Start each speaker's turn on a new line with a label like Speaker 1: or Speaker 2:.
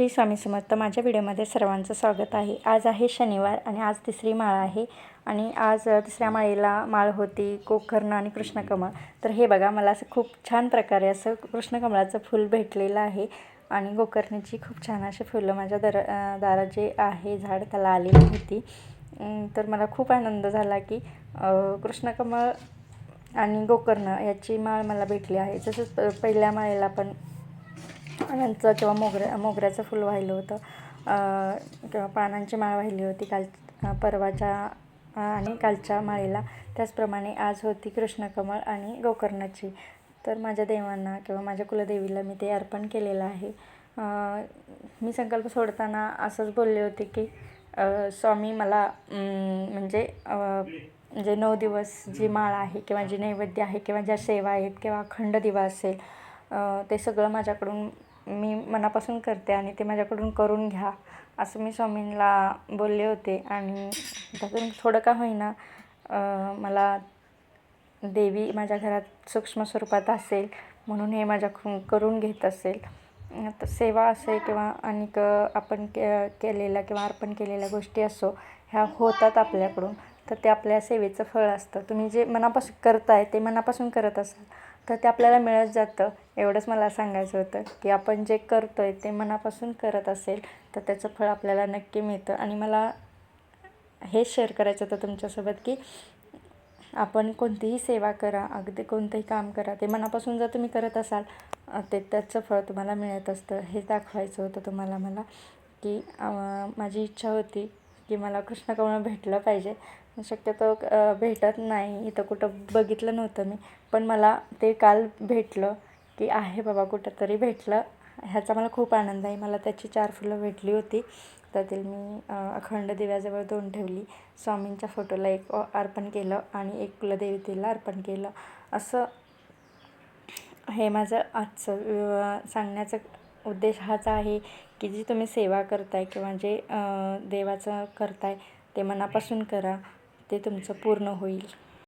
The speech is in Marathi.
Speaker 1: श्री स्वामी समर्थ माझ्या व्हिडिओमध्ये सर्वांचं स्वागत आहे. आज आहे शनिवार आणि आज तिसरी माळ आहे आणि आज तिसऱ्या माळेला माळ होती गोकर्ण आणि कृष्णकमळ. तर हे बघा मला असं खूप छान प्रकारे असं कृष्णकमळाचं फूल भेटलेलं आहे आणि गोकर्णीची खूप छान अशी फुलं माझ्या दर दारा जे आहे झाड त्याला आलेली होती. तर मला खूप आनंद झाला की कृष्णकमळ आणि गोकर्ण याची माळ मला भेटली आहे. जसं पहिल्या माळेला पण पानांचं किंवा मोगऱ्या मोगऱ्याचं फुल वाहिलं होतं. किंवा पानांची माळ वाहिली होती काल परवाच्या आणि कालच्या माळेला. त्याचप्रमाणे आज होती कृष्णकमळ आणि गोकर्णाची. तर माझ्या देवांना किंवा माझ्या कुलदेवीला मी ते अर्पण केलेलं आहे. मी संकल्प सोडताना असंच बोलले होते की स्वामी मला म्हणजे म्हणजे नऊ दिवस जी माळ आहे किंवा जी नैवेद्य आहे किंवा ज्या सेवा आहेत किंवा अखंड दिवा असेल ते सगळं माझ्याकडून मी मनापासून करते आणि ते माझ्याकडून करून घ्या असं मी स्वामींना बोलले होते. आणि त्यातून थोडं का होईना मला देवी माझ्या घरात सूक्ष्म स्वरूपात असेल म्हणून हे माझ्याकडून करून घेत असेल. आता सेवा असेल किंवा अनेक आपण के केलेल्या किंवा अर्पण केलेल्या गोष्टी असो ह्या होतात आपल्याकडून. तर ते आपल्या सेवेचं फळ असतं. तुम्ही जे मनापासून करताय ते मनापासून करत असाल तर ते आपल्याला मिळत जातं. एवढंच मला सांगायचं होतं की आपण जे करतो आहे ते मनापासून करत असेल तर त्याचं फळ आपल्याला नक्की मिळतं. आणि मला हेच शेअर करायचं होतं तुमच्यासोबत की आपण कोणतीही सेवा करा अगदी कोणतंही काम करा ते मनापासून जर तुम्ही करत असाल ते त्याचं फळ तुम्हाला मिळत असतं. हे दाखवायचं होतं तुम्हाला मला की माझी इच्छा होती की मला कृष्णकमळ भेटलं पाहिजे. शक्यतो भेटत नाही. इथं कुठं बघितलं नव्हतं मी. पण मला ते काल भेटलं की आहे बाबा कुठंतरी भेटलं. ह्याचा मला खूप आनंद आहे. मला त्याची चार फुलं भेटली होती. त्यातील मी अखंड दिव्याजवळ दोन ठेवली. स्वामींच्या फोटोला एक अर्पण केलं आणि एक कुलदेवतेला अर्पण केलं. असं हे माझं आजचं सांगण्याचा उद्देश हाच आहे की जी तुम्ही सेवा करताय किंवा जे देवाचं करताय ते मनापासून करा. ते तुमचं पूर्ण होईल.